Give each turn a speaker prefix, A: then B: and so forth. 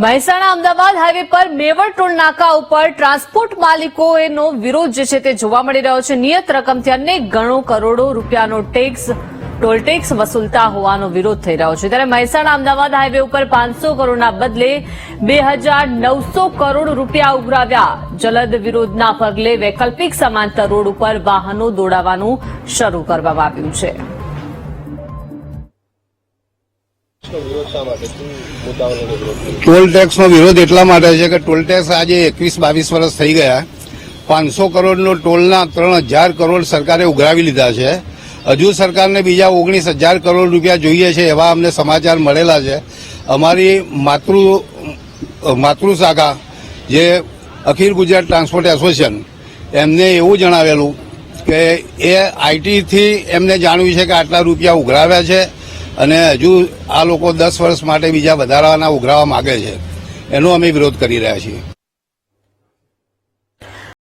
A: Mehsana Ahmedabad highway પર toll નાકા ઉપર ટ્રાન્સપોર્ટ માલિકોનો વિરોધ જે છે તે જોવા મળી રહ્યો છે. નિયત રકમથી અનેક ગણો કરોડો રૂપિયાનો ટેક્સ, ટોલ ટેક્સ વસૂલતા હોવાનો વિરોધ થઈ રહ્યો છે. ત્યારે મહેસાણા અમદાવાદ હાઈવે ઉપર પાંચસો કરોડના બદલે બે હજાર નવસો કરોડ રૂપિયા ઉઘરાવ્યા. જલદ વિરોધના પગલે વૈકલ્પિક સમાંતર રોડ ઉપર વાહનો દોડાવવાનું શરૂ કરવામાં આવ્યું છે.
B: ટોલ ટેક્સનો વિરોધ એટલા માટે છે કે ટોલ ટેક્સ આજે એકવીસ બાવીસ વર્ષ થઈ ગયા. પાંચસો કરોડનો ટોલના ત્રણ હજાર કરોડ સરકારે ઉઘરાવી લીધા છે. હજુ સરકારને બીજા ઓગણીસ હજાર કરોડ રૂપિયા જોઈએ છે એવા અમને સમાચાર મળેલા છે. અમારી માતૃ માતૃ શાખા જે અખિલ ગુજરાત ટ્રાન્સપોર્ટ એસોસિએશન, એમને એવું જણાવેલું કે એ આઈટીથી એમને જાણ્યું છે કે આટલા રૂપિયા ઉઘરાવ્યા છે. અને હજુ આ લોકો દસ વર્ષ માટે બીજા વધારાના ઉઘરાવા માગે છે. એનો અમે વિરોધ કરી રહ્યા છીએ.